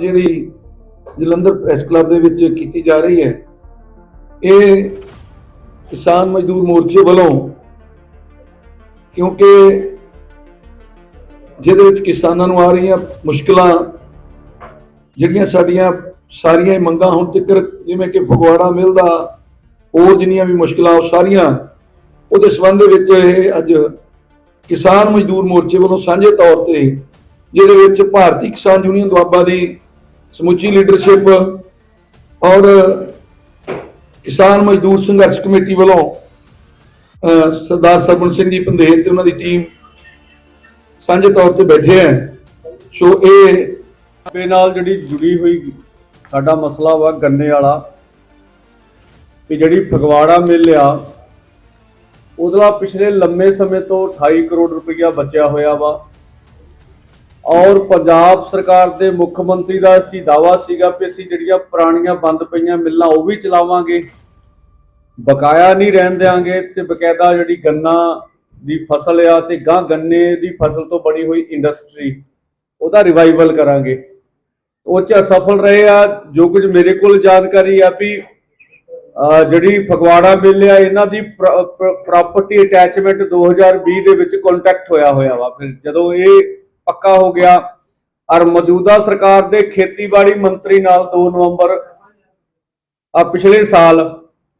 ਜਿਹੜੀ Jalandhar press club ਦੇ ਵਿੱਚ ਕੀਤੀ ਜਾ ਰਹੀ ਹੈ, ਇਹ ਕਿਸਾਨ ਮਜ਼ਦੂਰ ਮੋਰਚੇ ਵੱਲੋਂ ਕਿਉਂਕਿ ਜਿਹਦੇ ਵਿੱਚ ਕਿਸਾਨਾਂ ਨੂੰ ਆ ਰਹੀਆਂ ਮੁਸ਼ਕਲਾਂ, ਜਿਹੜੀਆਂ ਸਾਡੀਆਂ ਸਾਰੀਆਂ ਮੰਗਾਂ ਹੁਣ ਤੱਕ ਜਿਵੇਂ ਕਿ ਫਗਵਾੜਾ ਮਿਲਦਾ ਹੋਰ ਜਿੰਨੀਆਂ ਵੀ ਮੁਸ਼ਕਲਾਂ ਉਹ ਸਾਰੀਆਂ, ਉਹਦੇ ਸੰਬੰਧ ਵਿੱਚ ਇਹ ਅੱਜ ਕਿਸਾਨ ਮਜ਼ਦੂਰ ਮੋਰਚੇ ਵੱਲੋਂ ਸਾਂਝੇ ਤੌਰ ਤੇ, ਜਿਹਦੇ ਵਿੱਚ ਭਾਰਤੀ ਕਿਸਾਨ ਯੂਨੀਅਨ ਦੁਆਬਾ ਦੀ ਸਮੁੱਚੀ ਲੀਡਰਸ਼ਿਪ ਔਰ ਕਿਸਾਨ ਮਜ਼ਦੂਰ ਸੰਘਰਸ਼ ਕਮੇਟੀ ਵੱਲੋਂ ਸਰਦਾਰ ਸਰਵਣ ਸਿੰਘ ਜੀ ਪੰਦੇਰ ਤੇ ਉਹਨਾਂ ਦੀ ਟੀਮ ਸਾਂਝੇ ਤੌਰ ਤੇ ਬੈਠੇ ਹੈ। ਸੋ ਇਹ ਆਪੇ ਨਾਲ ਜਿਹੜੀ ਜੁੜੀ ਹੋਈ ਸਾਡਾ ਮਸਲਾ ਵਾ ਗੰਨੇ ਵਾਲਾ ਕਿ ਜਿਹੜੀ ਫਗਵਾੜਾ ਮਿਲ ਆ, ਉਹਦਾ ਪਿਛਲੇ ਲੰਮੇ ਸਮੇਂ ਤੋਂ 28 ਕਰੋੜ ਰੁਪਈਆ ਬਚਿਆ ਹੋਇਆ ਵਾ। ਔਰ ਪੰਜਾਬ ਸਰਕਾਰ ਦੇ ਮੁੱਖ ਮੰਤਰੀ ਦਾ ਅਸੀਂ ਦਾਵਾ ਸੀਗਾ ਕਿ ਅਸੀਂ ਜਿਹੜੀਆਂ ਪੁਰਾਣੀਆਂ ਬੰਦ ਪਈਆਂ ਮਿੱਲਾਂ ਉਹ ਵੀ ਚਲਾਵਾਂਗੇ। ਬਕਾਇਆ ਨਹੀਂ ਰਹਿਣ ਦੇਾਂਗੇ ਤੇ ਬਕਾਇਦਾ ਜਿਹੜੀ ਗੰਨਾ ਦੀ ਫਸਲ ਆ ਤੇ ਗਾਂ ਗੰਨੇ ਦੀ ਫਸਲ ਤੋਂ ਬਣੀ ਹੋਈ ਇੰਡਸਟਰੀ, ਉਹਦਾ ਰਿਵਾਈਵਲ ਕਰਾਂਗੇ। ਉਹ ਚ ਅਸਫਲ ਰਹੇ ਆ, ਜੋ ਕੁਝ ਮੇਰੇ ਕੋਲ ਜਾਣਕਾਰੀ ਆ ਵੀ ਜਿਹੜੀ ਫਗਵਾੜਾ ਮਿਲ ਆ, ਇਹਨਾਂ ਦੀ ਪ੍ਰਾਪਰਟੀ ਅਟੈਚਮੈਂਟ 2020 ਦੇ ਵਿੱਚ ਕੰਟੈਕਟ ਹੋਇਆ ਹੋਇਆ ਵਾ। ਫਿਰ ਜਦੋਂ ਇਹ ਪੱਕਾ ਹੋ ਗਿਆ। ਔਰ ਮੌਜੂਦਾ ਸਰਕਾਰ ਦੇ ਖੇਤੀਬਾੜੀ ਮੰਤਰੀ ਨਾਲ 2 ਨਵੰਬਰ ਆ ਪਿਛਲੇ ਸਾਲ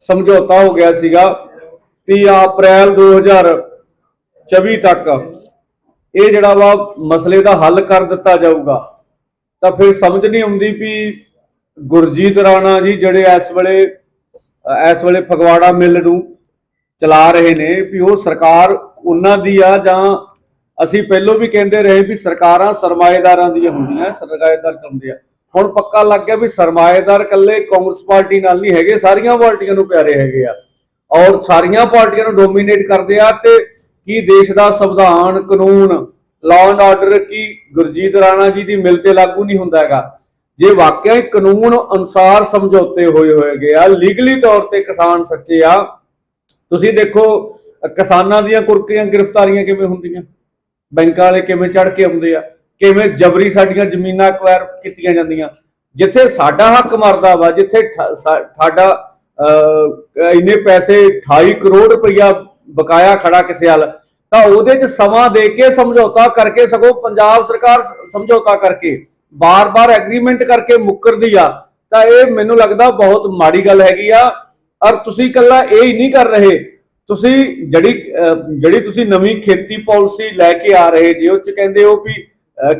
ਸਮਝੌਤਾ ਹੋ ਗਿਆ ਸੀਗਾ ਕਿ ਅਪ੍ਰੈਲ 2024 ਤੱਕ ਇਹ ਜਿਹੜਾ ਵਾ ਮਸਲੇ ਦਾ ਹੱਲ ਕਰ ਦਿੱਤਾ ਜਾਊਗਾ। ਤਾਂ ਫਿਰ ਸਮਝ ਨਹੀਂ ਆਉਂਦੀ ਵੀ ਗੁਰਜੀਤ ਰਾਣਾ ਜੀ ਜਿਹੜੇ ਇਸ ਵੇਲੇ ਇਸ ਵੇਲੇ ਫਗਵਾੜਾ ਮਿਲ ਨੂੰ ਚਲਾ ਰਹੇ ਨੇ, ਵੀ ਉਹ ਸਰਕਾਰ ਉਹਨਾਂ ਦੀ ਆ ਜਾਂ ਅਸੀਂ ਪਹਿਲਾਂ ਵੀ ਕਹਿੰਦੇ ਰਹੇ ਵੀ ਸਰਕਾਰਾਂ ਸਰਮਾਏਦਾਰਾਂ ਦੀਆਂ ਹੁੰਦੀਆਂ, ਸਰਮਾਏਦਾਰ ਚਾਹੁੰਦੇ ਆ। ਹੁਣ ਪੱਕਾ ਲੱਗ ਗਿਆ ਵੀ ਸਰਮਾਏਦਾਰ ਇਕੱਲੇ ਕਾਂਗਰਸ ਪਾਰਟੀ ਨਾਲ ਨਹੀਂ ਹੈਗੇ, ਸਾਰੀਆਂ ਪਾਰਟੀਆਂ ਨੂੰ ਪਿਆਰੇ ਹੈਗੇ ਆ। ਔਰ ਸਾਰੀਆਂ ਪਾਰਟੀਆਂ ਨੂੰ ਡੋਮੀਨੇਟ ਕਰਦੇ ਆ ਤੇ ਕੀ ਦੇਸ਼ ਦਾ ਸੰਵਿਧਾਨ, ਕਾਨੂੰਨ ਲਾਅ ਐਂਡ ਆਰਡਰ ਕੀ ਗੁਰਜੀਤ ਰਾਣਾ ਜੀ ਦੀ ਮਿਲ ਤੇ ਲਾਗੂ ਨਹੀਂ ਹੁੰਦਾ ਹੈਗਾ। ਜੇ ਵਾਕਿਆ ਹੀ ਕਾਨੂੰਨ ਅਨੁਸਾਰ ਸਮਝੌਤੇ ਹੋਏ ਹੋਏਗੇ ਆ ਲੀਗਲੀ ਤੌਰ ਤੇ ਕਿਸਾਨ ਸੱਚੇ ਆ, ਤੁਸੀਂ ਦੇਖੋ ਕਿਸਾਨਾਂ ਦੀਆਂ ਕੁਰਕੀਆਂ, ਗ੍ਰਿਫਤਾਰੀਆਂ ਕਿਵੇਂ ਹੁੰਦੀਆਂ? ਬੈਂਕਾਂ ਵਾਲੇ ਕਿਵੇਂ ਚੜ ਕੇ ਆਉਂਦੇ ਆ? ਕਿਵੇਂ ਜਬਰੀ ਸਾਡੀਆਂ ਜ਼ਮੀਨਾਂ ਐਕਵਾਇਰ ਕੀਤੀਆਂ ਜਾਂਦੀਆਂ? ਜਿੱਥੇ ਸਾਡਾ ਹੱਕ ਮਰਦਾ ਵਾ, ਜਿੱਥੇ ਸਾਡਾ ਇੰਨੇ ਪੈਸੇ 28 ਕਰੋੜ ਰੁਪਈਆ ਬਕਾਇਆ ਖੜਾ ਕਿਸੇ ਹਾਲ ਤਾਂ ਉਹਦੇ 'ਚ ਸਮਾਂ ਦੇ ਕੇ ਸਮਝੌਤਾ ਕਰਕੇ ਸਗੋਂ ਪੰਜਾਬ ਸਰਕਾਰ ਸਮਝੌਤਾ ਕਰਕੇ, ਬਾਰ-ਬਾਰ ਐਗਰੀਮੈਂਟ ਕਰਕੇ ਮੁੱਕਰਦੀ ਆ, ਤਾਂ ਇਹ ਮੈਨੂੰ ਲੱਗਦਾ ਬਹੁਤ ਮਾੜੀ ਗੱਲ ਹੈਗੀ ਆ। ਔਰ ਤੁਸੀਂ ਇਕੱਲਾ ਇਹ ਹੀ ਨਹੀਂ ਕਰ ਰਹੇ ਤੁਸੀਂ ਜਿਹੜੀ ਜਿਹੜੀ ਤੁਸੀਂ ਨਵੀਂ ਖੇਤੀ ਪਾਲਿਸੀ ਲੈ ਕੇ ਆ ਰਹੇ ਜੀ, ਉਹ ਚ ਕਹਿੰਦੇ ਹੋ ਵੀ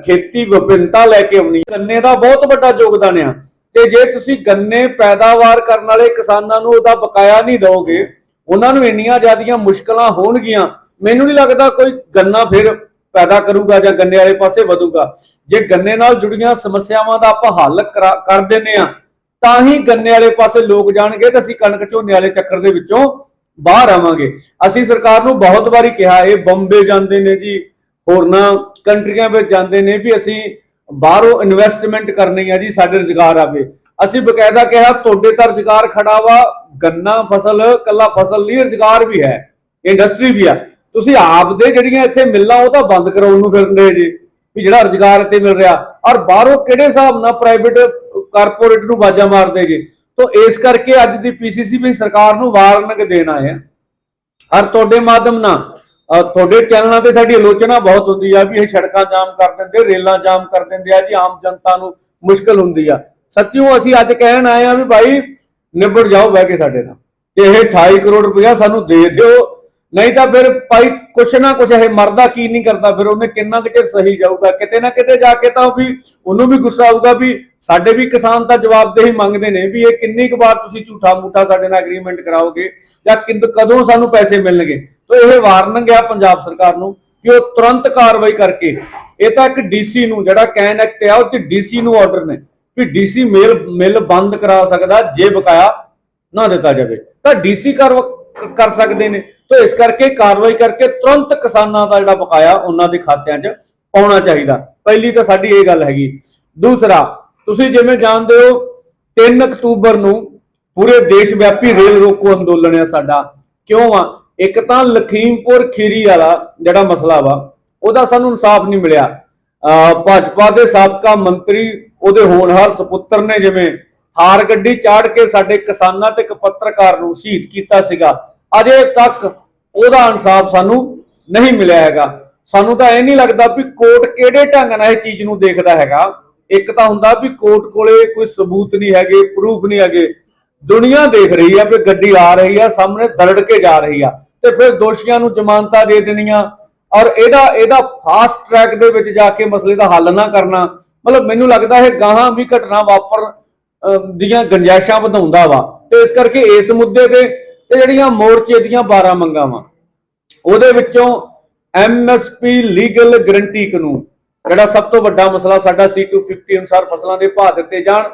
ਖੇਤੀ ਵਿਭਿੰਨਤਾ ਲੈ ਕੇ ਆਉਣੀ ਗੰਨੇ ਦਾ ਬਹੁਤ ਵੱਡਾ ਯੋਗਦਾਨ ਆ। ਤੇ ਜੇ ਤੁਸੀਂ ਗੰਨੇ ਪੈਦਾਵਾਰ ਕਰਨ ਵਾਲੇ ਕਿਸਾਨਾਂ ਨੂੰ ਉਹਦਾ ਬਕਾਇਆ ਨਹੀਂ ਦਿਓਗੇ, ਉਹਨਾਂ ਨੂੰ ਇੰਨੀਆਂ ਜ਼ਿਆਦੀਆਂ ਮੁਸ਼ਕਲਾਂ ਹੋਣਗੀਆਂ, ਮੈਨੂੰ ਨਹੀਂ ਲੱਗਦਾ ਕੋਈ ਗੰਨਾ ਫਿਰ ਪੈਦਾ ਕਰੂਗਾ ਜਾਂ ਗੰਨੇ ਵਾਲੇ ਪਾਸੇ ਵਧੂਗਾ। ਜੇ ਗੰਨੇ ਨਾਲ ਜੁੜੀਆਂ ਸਮੱਸਿਆਵਾਂ ਦਾ ਆਪਾਂ ਹੱਲ ਕਰਾ- ਕਰ ਦਿੰਨੇ ਆ ਤਾਂ ਹੀ ਗੰਨੇ ਵਾਲੇ ਪਾਸੇ ਲੋਕ ਜਾਣਗੇ ਤੇ ਅਸੀਂ ਕਣਕ ਝੋਨੇ ਵਾਲੇ ਚੱਕਰ ਦੇ ਵਿੱਚੋਂ ਬਾਹਰ ਆਵਾਂਗੇ। ਅਸੀਂ ਸਰਕਾਰ ਨੂੰ ਬਹੁਤ ਵਾਰੀ ਕਿਹਾ, ਇਹ ਬੰਬੇ ਜਾਂਦੇ ਨੇ ਜੀ, ਹੋਰਨਾਂ ਕੰਟਰੀਆਂ ਵਿੱਚ ਜਾਂਦੇ ਨੇ ਵੀ ਅਸੀਂ ਬਾਹਰੋਂ ਇਨਵੈਸਟਮੈਂਟ ਕਰਨੀ ਆ ਜੀ, ਸਾਡੇ ਰੁਜ਼ਗਾਰ ਆਵੇ। ਅਸੀਂ ਬਕਾਇਦਾ ਕਿਹਾ, ਤੁਹਾਡੇ ਤਾਂ ਰੁਜ਼ਗਾਰ ਖੜਾ ਵਾ, ਗੰਨਾ ਫਸਲ, ਕੱਲਾ ਫਸਲ ਨਹੀਂ, ਰੁਜ਼ਗਾਰ ਵੀ ਹੈ ਇੰਡਸਟਰੀ ਵੀ ਆ। ਤੁਸੀਂ ਆਪ ਦੇ ਜਿਹੜੀਆਂ ਇੱਥੇ ਮਿਲਾਂ, ਉਹ ਤਾਂ ਬੰਦ ਕਰਾਉਣ ਨੂੰ ਫਿਰਦੇ ਜੀ, ਵੀ ਜਿਹੜਾ ਰੁਜ਼ਗਾਰ ਇੱਥੇ ਮਿਲ ਰਿਹਾ। ਔਰ ਬਾਹਰੋਂ ਕਿਹੜੇ ਹਿਸਾਬ ਨਾਲ ਪ੍ਰਾਈਵੇਟ ਕਾਰਪੋਰੇਟ ਨੂੰ ਬਾਜਾ ਮਾਰਦੇ ਜੀ? ਤੋਂ ਇਸ ਕਰਕੇ ਅੱਜ ਦੀ ਪੀਸੀਸੀ ਵੀ ਸਰਕਾਰ ਨੂੰ ਵਾਰਨਿੰਗ ਦੇਣ ਆਏ ਆ। ਤੁਹਾਡੇ ਮਾਧਮ ਨਾਲ ਤੁਹਾਡੇ ਚੈਨਲਾਂ ਤੇ ਸਾਡੀ ਆਲੋਚਨਾ ਬਹੁਤ ਹੁੰਦੀ ਆ ਵੀ ਇਹ ਸੜਕਾਂ ਜਾਮ ਕਰ ਦਿੰਦੇ, ਰੇਲਾਂ ਜਾਮ ਕਰ ਦਿੰਦੇ ਆ ਜੀ, ਆਮ ਜਨਤਾ ਨੂੰ ਮੁਸ਼ਕਲ ਹੁੰਦੀ ਆ। ਸੱਚਿਓ ਅਸੀਂ ਅੱਜ ਕਹਿਣ ਆਏ ਆ ਵੀ ਭਾਈ, ਨਿਬੜ ਜਾਓ ਬਹਿ ਕੇ ਸਾਡੇ ਨਾਲ। ਤੇ ਇਹ 28 ਕਰੋੜ ਰੁਪਇਆ ਸਾਨੂੰ ਦੇ ਦਿਓ। ਨਹੀਂ ਤਾਂ ਫਿਰ ਭਾਈ, ਕੁਛ ਨਾ ਕੁਛ ਇਹ ਮਰਦਾ ਕੀ ਨਹੀਂ ਕਰਦਾ, ਫਿਰ ਉਹਨੇ ਕਿੰਨਾ ਕੁ ਚਿਰ ਸਹੀ ਜਾਊਗਾ? ਕਿਤੇ ਨਾ ਕਿਤੇ ਜਾ ਕੇ ਤਾਂ ਵੀ, ਉਹਨੂੰ ਵੀ ਗੁੱਸਾ ਆਊਗਾ ਵੀ ਸਾਡੇ ਵੀ ਕਿਸਾਨ ਤਾਂ ਜਵਾਬਦੇਹੀ ਮੰਗਦੇ ਨੇ ਵੀ ਇਹ ਕਿੰਨੀ ਕੁ ਵਾਰ ਤੁਸੀਂ ਝੂਠਾ ਮੂਠਾ ਸਾਡੇ ਨਾਲ ਐਗਰੀਮੈਂਟ ਕਰਾਓਗੇ ਜਾਂ ਕਿੰਦ, ਕਦੋਂ ਸਾਨੂੰ ਪੈਸੇ ਮਿਲਣਗੇ? ਤਾਂ ਇਹ ਵਾਰਨਿੰਗ ਆ ਪੰਜਾਬ ਸਰਕਾਰ ਨੂੰ ਕਿ ਉਹ ਤੁਰੰਤ ਕਾਰਵਾਈ ਕਰਕੇ, ਇਹ ਤਾਂ ਇੱਕ ਡੀਸੀ ਨੂੰ, ਜਿਹੜਾ ਕੈਨ ਐਕਟ ਆ, ਉਹ ਚ ਡੀਸੀ ਨੂੰ ਆਰਡਰ ਨੇ ਵੀ ਡੀਸੀ ਮੇਲ, ਮਿਲ ਬੰਦ ਕਰਾ ਸਕਦਾ, ਜੇ ਬਕਾਇਆ ਨਾ ਦਿੱਤਾ ਜਾਵੇ। ਤਾਂ ਡੀਸੀ ਕਰ ਕਰ ਸਕਦੇ ਨੇ। ਤਾਂ ਇਸ ਕਰਕੇ ਕਾਰਵਾਈ ਕਰਕੇ ਤੁਰੰਤ ਕਿਸਾਨਾਂ ਦਾ ਜਿਹੜਾ ਬਕਾਇਆ ਉਹਨਾਂ ਦੇ ਖਾਤਿਆਂ 'ਚ ਪਾਉਣਾ ਚਾਹੀਦਾ। ਪਹਿਲੀ ਤਾਂ ਸਾਡੀ ਇਹ ਗੱਲ ਹੈਗੀ। ਦੂਸਰਾ ਤੁਸੀਂ ਜਿਵੇਂ ਜਾਣਦੇ ਹੋ 3 ਅਕਤੂਬਰ ਨੂੰ ਪੂਰੇ ਦੇਸ਼ ਵਿਆਪੀ ਰੇਲ ਰੋਕੋ ਅੰਦੋਲਨ ਹੈ ਸਾਡਾ। ਕਿਉਂ ਆ? ਇੱਕ ਤਾਂ ਲਖੀਮਪੁਰ ਖੀਰੀ ਵਾਲਾ ਜਿਹੜਾ ਮਸਲਾ ਵਾ, ਉਹਦਾ ਸਾਨੂੰ ਇਨਸਾਫ ਨਹੀਂ ਮਿਲਿਆ। ਅਹ ਭਾਜਪਾ ਦੇ ਸਾਬਕਾ ਮੰਤਰੀ, ਉਹਦੇ ਹੋਣਹਾਰ ਸੁਪੁੱਤਰ ਨੇ ਜਿਵੇਂ ਹਾਰ ਗੱਡੀ ਚਾੜ ਕੇ ਸਾਡੇ ਕਿਸਾਨਾਂ ਤੇ ਇੱਕ ਪੱਤਰਕਾਰ ਨੂੰ ਸ਼ਹੀਦ ਕੀਤਾ ਸੀਗਾ, ਅਜੇ ਤੱਕ ਉਹਦਾ ਇਨਸਾਫ ਸਾਨੂੰ ਨਹੀਂ ਮਿਲਿਆ ਹੈਗਾ। ਸਾਨੂੰ ਤਾਂ ਇਹ ਨਹੀਂ ਲੱਗਦਾ ਵੀ ਕੋਰਟ ਕਿਹੜੇ ਢੰਗ ਨਾਲ ਇਹ ਚੀਜ਼ ਨੂੰ ਦੇਖਦਾ ਹੈਗਾ। ਇੱਕ ਤਾਂ ਹੁੰਦਾ ਵੀ ਕੋਰਟ ਕੋਲੇ ਕੋਈ ਸਬੂਤ ਨਹੀਂ ਹੈਗੇ ਪ੍ਰੂਫ ਨਹੀਂ ਹੈਗੇ। ਦੁਨੀਆ ਦੇਖ ਰਹੀ ਆ ਵੀ ਗੱਡੀ ਆ ਰਹੀ ਆ, ਸਾਹਮਣੇ ਦਰੜ ਕੇ ਜਾ ਰਹੀ ਆ। ਤੇ ਫਿਰ ਦੋਸ਼ੀਆਂ ਨੂੰ ਜ਼ਮਾਨਤਾਂ ਦੇ ਦੇਣੀਆਂ। ਔਰ ਇਹਦਾ ਇਹਦਾ ਫਾਸਟ ਟਰੈਕ ਦੇ ਵਿੱਚ ਜਾ ਕੇ ਮਸਲੇ ਦਾ ਹੱਲ ਨਾ ਕਰਨਾ। ਮਤਲਬ ਮੈਨੂੰ ਲੱਗਦਾ ਇਹ ਗਾਹਾਂ ਵੀ ਘਟਨਾ ਵਾਪਰ ਦੀਆਂ ਗੰਜਾਇਸ਼ਾਂ ਵਧਾਉਂਦਾ ਵਾ। ਤੇ ਇਸ ਕਰਕੇ ਇਸ ਮੁੱਦੇ ਤੇ ਤੇ ਜਿਹੜੀਆਂ ਮੋਰਚੇ ਦੀਆਂ 12 ਮੰਗਾਂ ਵਾ, ਉਹਦੇ ਵਿੱਚੋਂ ਐਮਐਸਪੀ ਲੀਗਲ ਗਰੰਟੀ ਕਾਨੂੰਨ ਜਿਹੜਾ ਸਭ ਤੋਂ ਵੱਡਾ ਮਸਲਾ ਸਾਡਾ C250 ਅਨੁਸਾਰ ਫਸਲਾਂ ਦੇ ਭਾਅ ਦਿੱਤੇ ਜਾਣ।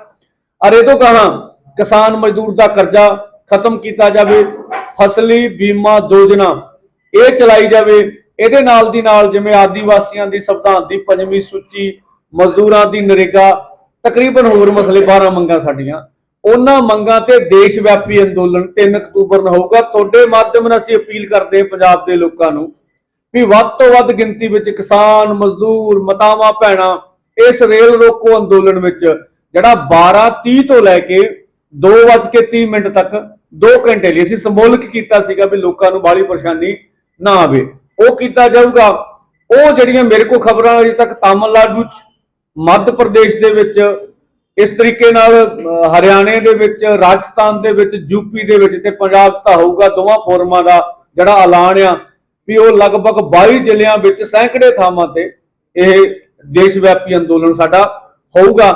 ਅਰ ਇਹ ਤੋਂ ਕਹਾਂ ਕਿਸਾਨ ਮਜ਼ਦੂਰ ਦਾ ਕਰਜ਼ਾ ਖਤਮ ਕੀਤਾ ਜਾਵੇ, ਫਸਲੀ ਬੀਮਾ ਯੋਜਨਾ ਇਹ ਚਲਾਈ ਜਾਵੇ। ਇਹਦੇ ਨਾਲ ਦੀ ਨਾਲ ਜਿਵੇਂ ਆਦੀਵਾਸੀਆਂ ਦੀ ਸੰਵਿਧਾਨ ਦੀ ਪੰਜਵੀਂ ਸੂਚੀ, ਮਜ਼ਦੂਰਾਂ ਦੀ ਨਰੇਗਾ, ਤਕਰੀਬਨ ਹੋਰ ਮਸਲੇ 12 ਮੰਗਾਂ ਸਾਡੀਆਂ। ਉਹਨਾਂ ਮੰਗਾਂ ਤੇ ਦੇਸ਼ ਵਿਆਪੀ ਅੰਦੋਲਨ 3 ਅਕਤੂਬਰ ਨੂੰ ਹੋਊਗਾ। ਤੁਹਾਡੇ ਮਾਧਿਅਮ ਨਾਲ ਅਸੀਂ ਅਪੀਲ ਕਰਦੇ ਹਾਂ ਪੰਜਾਬ ਦੇ ਲੋਕਾਂ ਨੂੰ ਵੀ ਵੱਧ ਤੋਂ ਵੱਧ ਗਿਣਤੀ ਵਿੱਚ ਕਿਸਾਨ, ਮਜ਼ਦੂਰ, ਮਤਾਵਾਂ, ਭੈਣਾਂ ਇਸ ਰੇਲ ਰੋਕੋ ਅੰਦੋਲਨ ਵਿੱਚ, ਜਿਹੜਾ 12:30 ਤੋਂ ਲੈ ਕੇ 2:30 ਮਿੰਟ ਤੱਕ 2 ਘੰਟੇ ਲਈ ਅਸੀਂ ਸੰਬੋਧਿਤ ਕੀਤਾ ਸੀਗਾ ਵੀ ਲੋਕਾਂ ਨੂੰ ਬਾਹਲੀ ਪਰੇਸ਼ਾਨੀ ਨਾ ਆਵੇ। ਉਹ ਕੀਤਾ ਜਾਊਗਾ। ਉਹ ਜਿਹੜੀਆਂ ਮੇਰੇ ਕੋਲ ਖਬਰਾਂ ਅਜੇ ਤੱਕ ਤਾਮਿਲਨਾਡੂ ਚ, ਮੱਧ ਪ੍ਰਦੇਸ਼ ਦੇ ਵਿੱਚ, ਇਸ ਤਰੀਕੇ ਨਾਲ ਹਰਿਆਣੇ ਦੇ ਵਿੱਚ, ਰਾਜਸਥਾਨ ਦੇ ਵਿੱਚ ਯੂਪੀ ਦੇ ਵਿੱਚ ਤੇ ਪੰਜਾਬ 'ਚ ਤਾਂ ਹੋਊਗਾ ਦੋਵਾਂ ਫੋਰਮਾਂ ਦਾ ਜਿਹੜਾ ਐਲਾਨ ਆ। ਵੀ ਉਹ ਲਗਭਗ 22 ਜ਼ਿਲ੍ਹਿਆਂ ਵਿੱਚ ਸੈਂਕੜੇ ਥਾਵਾਂ ਤੇ ਇਹ ਦੇਸ਼ ਵਿਆਪੀ ਅੰਦੋਲਨ ਸਾਡਾ ਹੋਊਗਾ।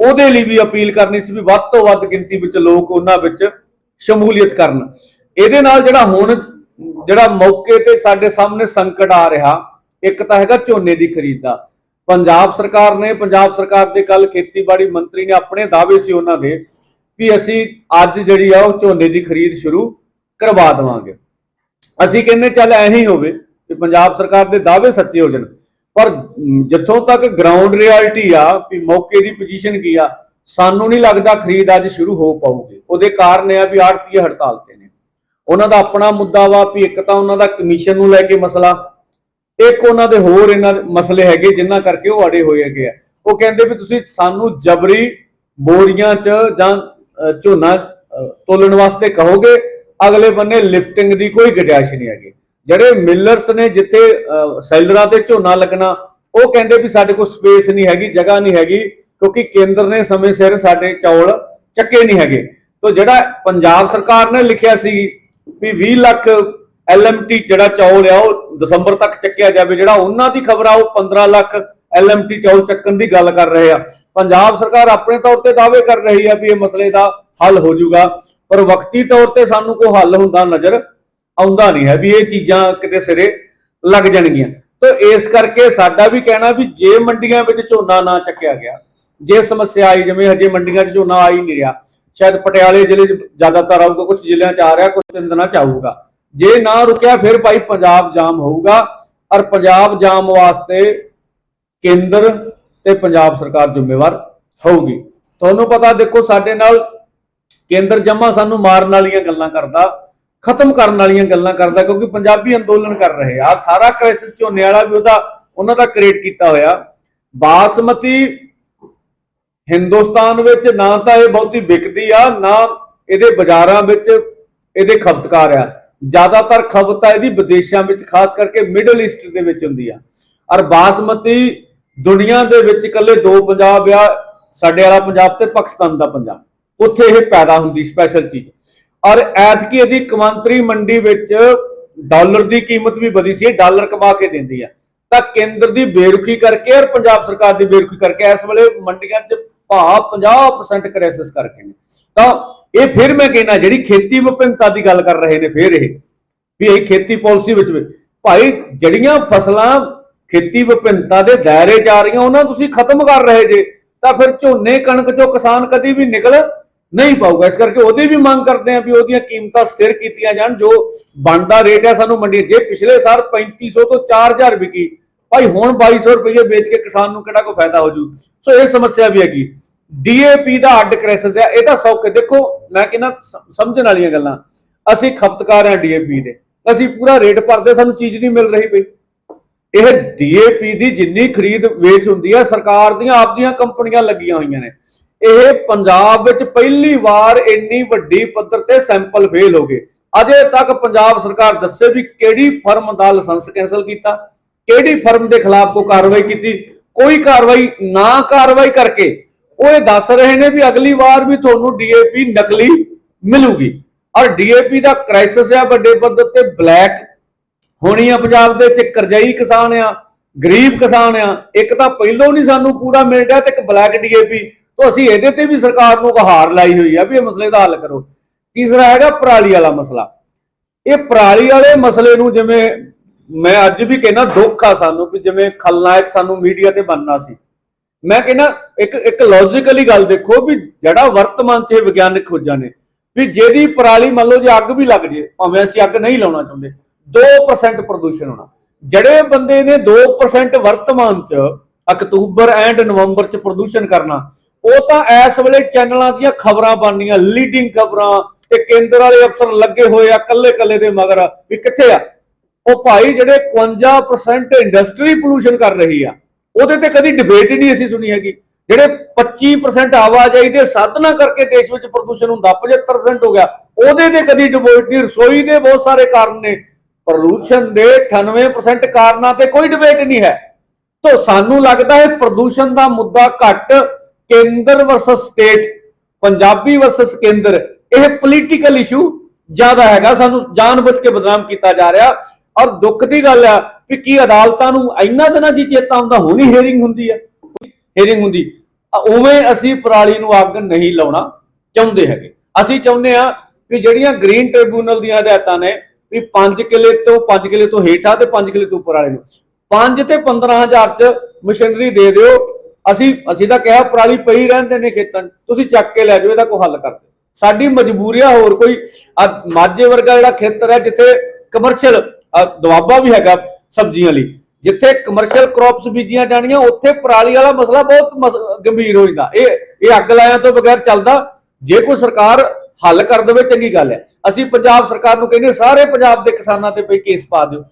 ਉਹਦੇ ਲਈ ਵੀ ਅਪੀਲ ਕਰਨੀ ਸੀ ਵੀ ਵੱਧ ਤੋਂ ਵੱਧ ਗਿਣਤੀ ਵਿੱਚ ਲੋਕ ਉਹਨਾਂ ਵਿੱਚ ਸ਼ਮੂਲੀਅਤ ਕਰਨ। ਇਹਦੇ ਨਾਲ ਜਿਹੜਾ ਹੁਣ ਜਿਹੜਾ ਮੌਕੇ ਤੇ ਸਾਡੇ ਸਾਹਮਣੇ ਸੰਕਟ ਆ ਰਿਹਾ, ਇੱਕ ਤਾਂ ਹੈਗਾ ਝੋਨੇ ਦੀ ਖਰੀਦ ਦਾ। ਪੰਜਾਬ ਸਰਕਾਰ ਨੇ, ਪੰਜਾਬ ਸਰਕਾਰ ਦੇ ਕੱਲ ਖੇਤੀਬਾੜੀ ਮੰਤਰੀ ਨੇ ਆਪਣੇ ਦਾਅਵੇ ਸੀ ਉਹਨਾਂ ਦੇ ਵੀ ਅਸੀਂ ਅੱਜ ਜਿਹੜੀ ਆ ਉਹ ਝੋਨੇ ਦੀ ਖਰੀਦ ਸ਼ੁਰੂ ਕਰਵਾ ਦੇਵਾਂਗੇ। ਅਸੀਂ ਕਹਿੰਦੇ ਚੱਲ ਐਂ ਹੋਵੇ ਕਿ ਪੰਜਾਬ ਸਰਕਾਰ ਦੇ ਦਾਅਵੇ ਸੱਚੇ ਹੋ ਜਾਣ। ਪਰ ਜਿੱਥੋਂ ਤੱਕ ਗਰਾਊਂਡ ਰਿਐਲਿਟੀ ਆ ਵੀ ਮੌਕੇ ਦੀ ਪੋਜੀਸ਼ਨ ਕੀ ਆ, ਸਾਨੂੰ ਨਹੀਂ ਲੱਗਦਾ ਖਰੀਦ ਅੱਜ ਸ਼ੁਰੂ ਹੋ ਪਾਊਗੀ। ਉਹਦੇ ਕਾਰਨ ਇਹ ਆ ਵੀ ਆੜਤੀਏ ਹੜਤਾਲ ਤੇ ਨੇ। ਉਹਨਾਂ ਦਾ ਆਪਣਾ ਮੁੱਦਾ ਵਾ ਵੀ ਇੱਕ ਤਾਂ ਉਹਨਾਂ ਦਾ ਕਮਿਸ਼ਨ ਨੂੰ ਲੈ ਕੇ ਮਸਲਾ, ਇੱਕ ਉਹਨਾਂ ਦੇ ਹੋਰ ਇਹਨਾਂ ਦੇ ਮਸਲੇ ਹੈਗੇ ਜਿਨ੍ਹਾਂ ਕਰਕੇ ਉਹ ਅੜੇ ਹੋਏ ਹੈਗੇ ਆ। ਉਹ ਕਹਿੰਦੇ ਵੀ ਤੁਸੀਂ ਸਾਨੂੰ ਜਬਰੀ ਬੋਰੀਆਂ 'ਚ ਜਾਂ ਝੋਨਾ ਤੋਲਣ ਵਾਸਤੇ ਕਹੋਗੇ ਅਗਲੇ ਬੰਨੇ ਲਿਫਟਿੰਗ ਦੀ ਕੋਈ ਗੁੰਜਾਇਸ਼ ਨਹੀਂ ਹੈਗੀ। ਜਿਹੜੇ ਮਿਲਰਸ ਨੇ ਜਿੱਥੇ ਸੈਲਰਾਂ ਤੇ ਝੋਨਾ ਲੱਗਣਾ, ਉਹ ਕਹਿੰਦੇ ਵੀ ਸਾਡੇ ਕੋਲ ਸਪੇਸ ਨਹੀਂ ਹੈਗੀ, ਜਗ੍ਹਾ ਨਹੀਂ ਹੈਗੀ, ਕਿਉਂਕਿ ਕੇਂਦਰ ਨੇ ਸਮੇਂ ਸਿਰ ਸਾਡੇ ਚੌਲ ਚੱਕੇ ਨਹੀਂ ਹੈਗੇ। ਤੋਂ ਜਿਹੜਾ ਪੰਜਾਬ ਸਰਕਾਰ ਨੇ ਲਿਖਿਆ ਸੀ ਵੀ 20 ਲੱਖ ਐਲਐਮਟੀ ਜਿਹੜਾ ਚੌਲ ਆ, ਉਹ ਦਸੰਬਰ ਤੱਕ ਚੱਕਿਆ ਜਾਵੇ, ਜਿਹੜਾ ਉਹਨਾਂ ਦੀ ਖਬਰ ਆ, ਉਹ 15 ਲੱਖ ਐਲਐਮਟੀ ਚੌਲ ਚੱਕਣ ਦੀ ਗੱਲ ਕਰ ਰਹੇ ਆ। ਪੰਜਾਬ ਸਰਕਾਰ ਆਪਣੇ ਤੌਰ ਤੇ ਦਾਅਵੇ ਕਰ ਰਹੀ ਆ ਵੀ ਇਹ ਮਸਲੇ ਦਾ ਹੱਲ ਹੋ ਜਾਊਗਾ। ਪਰ ਵਕਤੀ ਤੌਰ ਤੇ ਸਾਨੂੰ ਕੋਈ ਹੱਲ ਹੁੰਦਾ ਨਜ਼ਰ ਆਉਂਦਾ ਨਹੀਂ ਹੈ ਵੀ ਇਹ ਚੀਜ਼ਾਂ ਕਿਤੇ ਸਿਰੇ ਲੱਗ ਜਾਣਗੀਆਂ। ਤਾਂ ਇਸ ਕਰਕੇ ਸਾਡਾ ਵੀ ਕਹਿਣਾ ਵੀ ਜੇ ਮੰਡੀਆਂ ਵਿੱਚ ਝੋਨਾ ਨਾ ਚੱਕਿਆ ਗਿਆ, ਜੇ ਸਮੱਸਿਆ ਆਈ, ਜਿਵੇਂ ਹਜੇ ਮੰਡੀਆਂ 'ਚ ਝੋਨਾ ਆ ਹੀ ਨਹੀਂ ਰਿਹਾ, ਸ਼ਾਇਦ ਪਟਿਆਲੇ ਜ਼ਿਲ੍ਹੇ 'ਚ ਜ਼ਿਆਦਾਤਰ ਆਊਗਾ ਕੁਝ ਜ਼ਿਲ੍ਹਿਆਂ 'ਚ ਆ ਰਿਹਾ ਕੁਝ ਤਿੰਨ ਦਿਨਾਂ 'ਚ ਆਊਗਾ। ਜੇ ਨਾ ਰੁਕਿਆ, ਫਿਰ ਭਾਈ ਪੰਜਾਬ ਜਾਮ ਹੋਊਗਾ। ਔਰ ਪੰਜਾਬ ਜਾਮ ਵਾਸਤੇ ਕੇਂਦਰ ਤੇ ਪੰਜਾਬ ਸਰਕਾਰ ਜ਼ਿੰਮੇਵਾਰ ਹੋਊਗੀ। ਤੁਹਾਨੂੰ ਪਤਾ ਦੇਖੋ, ਸਾਡੇ ਨਾਲ ਕੇਂਦਰ ਜਮਾ ਸਾਨੂੰ ਮਾਰਨ ਵਾਲੀਆਂ ਗੱਲਾਂ ਕਰਦਾ, ਖਤਮ ਕਰਨ ਵਾਲੀਆਂ ਗੱਲਾਂ ਕਰਦਾ, ਕਿਉਂਕਿ ਪੰਜਾਬੀ ਅੰਦੋਲਨ ਕਰ ਰਹੇ ਆ। ਸਾਰਾ ਕ੍ਰਾਈਸਿਸ ਝੋਨੇ ਵਾਲਾ ਵੀ ਉਹਦਾ, ਉਹਨਾਂ ਦਾ ਕ੍ਰੀਏਟ ਕੀਤਾ ਹੋਇਆ। ਬਾਸਮਤੀ ਹਿੰਦੁਸਤਾਨ ਵਿੱਚ ਨਾ ਤਾਂ ਇਹ ਬਹੁਤੀ ਵਿਕਦੀ ਆ, ਨਾ ਇਹਦੇ ਬਾਜ਼ਾਰਾਂ ਵਿੱਚ ਇਹਦੇ ਖਪਤਕਾਰ ਆ। ਜ਼ਿਆਦਾਤਰ ਖਪਤ ਆ ਇਹਦੀ ਵਿਦੇਸ਼ਾਂ ਵਿੱਚ, ਖਾਸ ਕਰਕੇ ਮਿਡਲ ਈਸਟ ਦੇ ਵਿੱਚ ਹੁੰਦੀ ਆ। ਔਰ ਬਾਸਮਤੀ ਦੁਨੀਆ ਦੇ ਵਿੱਚ ਇਕੱਲੇ ਦੋ ਪੰਜਾਬ ਆ, ਸਾਡੇ ਵਾਲਾ ਪੰਜਾਬ ਤੇ ਪਾਕਿਸਤਾਨ ਦਾ ਪੰਜਾਬ। ਉੱਥੇ ਇਹ ਪੈਦਾ ਹੁੰਦੀ ਸਪੈਸ਼ਲ ਚੀਜ਼। ਔਰ ਐਤਕੀ ਇਹਦੀ ਕਮਾਂਤਰੀ ਮੰਡੀ ਵਿੱਚ ਡਾਲਰ ਦੀ ਕੀਮਤ ਵੀ ਵਧੀ ਸੀ ਡਾਲਰ ਕਮਾ ਕੇ ਦਿੰਦੀ ਆ। ਤਾਂ ਕੇਂਦਰ ਦੀ ਬੇਰੁਖੀ ਕਰਕੇ ਔਰ ਪੰਜਾਬ ਸਰਕਾਰ ਦੀ ਬੇਰੁਖੀ ਕਰਕੇ ਇਸ ਵੇਲੇ ਮੰਡੀਆਂ 'ਚ ਭਾਅ 50% ਕ੍ਰਾਈਸਿਸ ਕਰਕੇ ਨੇ। ਤਾਂ ਇਹ ਫਿਰ ਮੈਂ ਕਹਿਣਾ, ਜਿਹੜੀ ਖੇਤੀ ਵਿਭਿੰਨਤਾ ਦੀ ਗੱਲ ਕਰ ਰਹੇ ਨੇ ਫਿਰ ਇਹ, ਵੀ ਇਹ ਖੇਤੀ ਪਾਲਿਸੀ ਵਿੱਚ ਵੀ, ਭਾਈ ਜਿਹੜੀਆਂ ਫਸਲਾਂ ਖੇਤੀ ਵਿਭਿੰਨਤਾ ਦੇ ਦਾਇਰੇ 'ਚ ਆ ਰਹੀਆਂ, ਉਹਨਾਂ ਨੂੰ ਤੁਸੀਂ ਖਤਮ ਕਰ ਰਹੇ ਜੇ, ਤਾਂ ਫਿਰ ਝੋਨੇ ਕਣਕ ਚੋਂ ਕਿਸਾਨ ਕਦੀ ਵੀ ਨਿਕਲ ਨਹੀਂ ਪਾਊਗਾ। ਇਸ ਕਰਕੇ ਉਹਦੀ ਵੀ ਮੰਗ ਕਰਦੇ ਆ ਵੀ ਉਹਦੀਆਂ ਕੀਮਤਾਂ ਸਥਿਰ ਕੀਤੀਆਂ ਜਾਣ। ਜੋ ਬਣਦਾ ਰੇਟ ਹੈ ਸਾਨੂੰ ਮੰਡੀ ਜੇ ਪਿਛਲੇ ਸਾਲ 3500 ਤੋਂ 4000 ਵਿਕੀ, ਭਾਈ ਹੁਣ 2200 ਰੁਪਏ ਵੇਚ ਕੇ ਕਿਸਾਨ ਨੂੰ ਕਿਹੜਾ ਕੋਈ ਫਾਇਦਾ ਹੋ ਜੂ? ਸੋ ਇਹ ਸਮੱਸਿਆ ਵੀ ਹੈਗੀ। ਡੀਏਪੀ ਦਾ ਅੱਡ ਕ੍ਰਾਈਸਿਸ ਹੈ ਇਹਦਾ ਸੌਕੇ ਦੇਖੋ, ਮੈਂ ਕਹਿੰਦਾ ਸਮਝਣ ਵਾਲੀਆਂ ਗੱਲਾਂ। ਅਸੀਂ ਖਪਤਕਾਰ ਹਾਂ ਡੀਏਪੀ ਦੇ। ਅਸੀਂ ਪੂਰਾ ਰੇਟ ਭਰਦੇ, ਸਾਨੂੰ ਚੀਜ਼ ਨਹੀਂ ਮਿਲ ਰਹੀ ਪਈ। ਇਹ ਡੀਏਪੀ ਦੀ ਜਿੰਨੀ ਖਰੀਦ ਵੇਚ ਹੁੰਦੀ ਹੈ ਸਰਕਾਰ ਦੀਆਂ ਆਪਦੀਆਂ ਕੰਪਨੀਆਂ ਲੱਗੀਆਂ ਹੋਈਆਂ ਨੇ। ਇਹ ਪੰਜਾਬ ਵਿੱਚ ਪਹਿਲੀ ਵਾਰ ਇੰਨੀ ਵੱਡੀ ਪੱਧਰ ਤੇ ਸੈਂਪਲ ਫੇਲ ਹੋ ਗਏ। ਅਜੇ ਤੱਕ ਪੰਜਾਬ ਸਰਕਾਰ ਦੱਸੇ ਵੀ ਕਿਹੜੀ ਫਰਮ ਦਾ ਲਾਇਸੈਂਸ ਕੈਨਸਲ ਕੀਤਾ, ਕਿਹੜੀ ਫਰਮ ਦੇ ਖਿਲਾਫ ਕੋਈ ਕਾਰਵਾਈ ਕੀਤੀ, ਕੋਈ ਕਾਰਵਾਈ ਨਾ ਕਾਰਵਾਈ ਕਰਕੇ ਉਹ ਇਹ ਦੱਸ ਰਹੇ ਨੇ ਵੀ ਅਗਲੀ ਵਾਰ ਵੀ ਤੁਹਾਨੂੰ ਡੀਏਪੀ ਨਕਲੀ ਮਿਲੂਗੀ। ਔਰ ਡੀਏਪੀ ਦਾ ਕ੍ਰਾਈਸਿਸ ਆ ਵੱਡੇ ਪੱਧਰ ਤੇ ਬਲੈਕ ਹੋਣੀ ਆ ਪੰਜਾਬ ਦੇ ਵਿੱਚ ਕਰਜਾਈ ਕਿਸਾਨ ਆ, ਗਰੀਬ ਕਿਸਾਨ ਆ, ਇੱਕ ਤਾਂ ਪਹਿਲੋਂ ਨਹੀਂ ਸਾਨੂੰ ਪੂਰਾ ਮਿਲ ਰਿਹਾ ਤੇ ਇੱਕ ਬਲੈਕ ਡੀਏਪੀ ਤੋਂ ਅਸੀਂ ਇਹਦੇ ਤੇ ਵੀ ਸਰਕਾਰ ਨੂੰ ਗਹਾਰ ਲਾਈ ਹੋਈ ਆ ਵੀ ਇਹ ਮਸਲੇ ਦਾ ਹੱਲ ਕਰੋ। ਤੀਸਰਾ ਹੈਗਾ ਪਰਾਲੀ ਵਾਲਾ ਮਸਲਾ। ਇਹ ਪਰਾਲੀ ਵਾਲੇ ਮਸਲੇ ਨੂੰ ਜਿਵੇਂ ਮੈਂ ਅੱਜ ਵੀ ਕਹਿੰਦਾ ਦੁੱਖ ਆ ਸਾਨੂੰ ਵੀ ਜਿਵੇਂ ਖਲਨਾਇਕ ਸਾਨੂੰ ਮੀਡੀਆ ਤੇ ਬਣਨਾ ਸੀ। ਮੈਂ ਕਹਿੰਦਾ ਇੱਕ ਇੱਕ ਲੌਜੀਕਲੀ ਗੱਲ ਦੇਖੋ ਵੀ ਜਿਹੜਾ ਵਰਤਮਾਨ 'ਚ ਇਹ ਵਿਗਿਆਨਕ ਖੋਜਾਂ ਨੇ, ਵੀ ਜਿਹਦੀ ਪਰਾਲੀ ਮੰਨ ਲਓ ਜੇ ਅੱਗ ਵੀ ਲੱਗ ਜੇ, ਭਾਵੇਂ ਅਸੀਂ ਅੱਗ ਨਹੀਂ ਲਾਉਣਾ ਚਾਹੁੰਦੇ 2% ਪ੍ਰਦੂਸ਼ਣ ਹੋਣਾ। ਜਿਹੜੇ ਬੰਦੇ ਨੇ 2% ਵਰਤਮਾਨ 'ਚ ਅਕਤੂਬਰ ਐਂਡ ਨਵੰਬਰ 'ਚ ਪ੍ਰਦੂਸ਼ਣ ਕਰਨਾ ਉਹ ਤਾਂ ਇਸ ਵੇਲੇ ਚੈਨਲਾਂ ਦੀਆਂ ਖਬਰਾਂ ਬਣਨੀਆਂ ਲੀਡਿੰਗ ਖਬਰਾਂ ਤੇ ਕੇਂਦਰ ਵਾਲੇ ਅਫਸਰ ਲੱਗੇ ਹੋਏ ਆ ਕੱਲੇ ਕੱਲੇ ਦੇ ਮਗਰ ਵੀ ਕਿੱਥੇ ਆ? ਉਹ ਭਾਈ ਜਿਹੜੇ 51% ਇੰਡਸਟਰੀ ਪੋਲੂਸ਼ਨ ਕਰ ਰਹੀ ਆ, ਉਹਦੇ ਤੇ ਕਦੀ ਡਿਬੇਟ ਹੀ ਨਹੀਂ ਅਸੀਂ ਸੁਣੀ ਹੈਗੀ। ਜਿਹੜੇ 25% ਆਵਾਜਾਈ ਦੇ ਸਾਧਨਾ ਕਰਕੇ ਦੇਸ਼ ਵਿੱਚ ਪ੍ਰਦੂਸ਼ਣ ਹੁੰਦਾ 75% ਹੋ ਗਿਆ, ਉਹਦੇ ਤੇ ਕਦੀ ਡਿਬੇਟ ਨਹੀਂ, ਰਸੋਈ ਦੇ ਬਹੁਤ ਸਾਰੇ ਕਾਰਨ ਨੇ। ਪ੍ਰਦੂਸ਼ਣ ਦੇ 98% ਕਾਰਨਾਂ ਤੇ ਕੋਈ ਡਿਬੇਟ ਨਹੀਂ ਹੈ। ਤਾਂ ਸਾਨੂੰ ਲੱਗਦਾ ਹੈ ਪ੍ਰਦੂਸ਼ਣ ਦਾ ਮੁੱਦਾ ਘੱਟ ਕੇਂਦਰ ਵਰਸਸ ਸਟੇਟ ਪੰਜਾਬੀ ਵਰਸਸ ਕੇਂਦਰ, ਇਹ ਪੋਲੀਟੀਕਲ ਇਸ਼ੂ ਜ਼ਿਆਦਾ ਹੈਗਾ। ਸਾਨੂੰ ਜਾਣਬੁੱਝ ਕੇ ਬਦਨਾਮ ਕੀਤਾ ਜਾ ਰਿਹਾ। ਔਰ ਦੁੱਖ ਦੀ ਗੱਲ ਆ ਵੀ ਕੀ ਅਦਾਲਤਾਂ ਨੂੰ ਇੰਨਾ ਦਿਨਾਂ ਜੀ ਚੇਤਾ ਹੁੰਦਾ, ਹੋਣੀ ਹੀਅਰਿੰਗ ਹੁੰਦੀ ਹੈ ਹੀਅਰਿੰਗ ਹੁੰਦੀ। ਉਵੇਂ ਅਸੀਂ ਪਰਾਲੀ ਨੂੰ ਅੱਗ ਨਹੀਂ ਲਾਉਣਾ ਚਾਹੁੰਦੇ ਹੈਗੇ। ਅਸੀਂ ਚਾਹੁੰਦੇ ਆ ਵੀ ਜਿਹੜੀਆਂ ਗ੍ਰੀਨ ਟ੍ਰਿਬਿਊਨਲ ਦੀਆਂ ਹਦਾਇਤਾਂ ਨੇ, ਵੀ 5 ਕਿਲੇ ਤੋਂ 5 ਕਿਲੇ ਤੋਂ ਹੇਠਾਂ ਤੇ 5 ਕਿਲੇ ਤੋਂ ਉੱਪਰ ਵਾਲੇ ਨੂੰ। 5 ਤੇ 15000 ਚ ਮਸ਼ੀਨਰੀ ਦੇ ਦਿਓ। ਅਸੀਂ ਅਸੀਂ ਤਾਂ ਕਿਹਾ ਪਰਾਲੀ ਪਈ ਰਹਿੰਦੇ ਨੇ ਖੇਤਾਂ 'ਚ। ਤੁਸੀਂ ਚੱਕ ਕੇ ਲੈ ਜਾਓ, ਇਹਦਾ ਕੋਈ ਹੱਲ ਕਰ ਦਿਓ। ਸਾਡੀ ਮਜਬੂਰੀ ਆ ਹੋਰ ਕੋਈ। ਮਾਝੇ ਵਰਗਾ ਜਿਹੜਾ ਖੇਤਰ ਹੈ, ਜਿੱਥੇ ਕਮਰਸ਼ੀਅਲ ਦਵਾਬਾ ਵੀ ਹੈਗਾ ਸਬਜ਼ੀਆਂ ਲਈ। ਜਿੱਥੇ ਕਮਰਸ਼ੀਅਲ ਕ੍ਰੌਪਸ ਬੀਜੀਆਂ ਜਾਣੀਆਂ, ਉੱਥੇ ਪਰਾਲੀ ਵਾਲਾ ਮਸਲਾ ਬਹੁਤ ਮਸ- ਗੰਭੀਰ ਹੋ ਜਾਂਦਾ। ਇਹ ਇਹ ਅੱਗ ਲਾਇਆ ਤੋਂ ਬਗੈਰ ਚੱਲਦਾ। ਜੇ ਕੋਈ ਸਰਕਾਰ ਹੱਲ ਕਰ ਦੇਵੇ, ਚੰਗੀ ਗੱਲ ਹੈ। ਅਸੀਂ ਪੰਜਾਬ ਸਰਕਾਰ ਨੂੰ ਕਹਿੰਦੇ ਸਾਰੇ ਪੰਜਾਬ ਦੇ ਕਿਸਾਨਾਂ ਤੇ ਪਈ ਕੇਸ ਪਾ ਦਿਓ।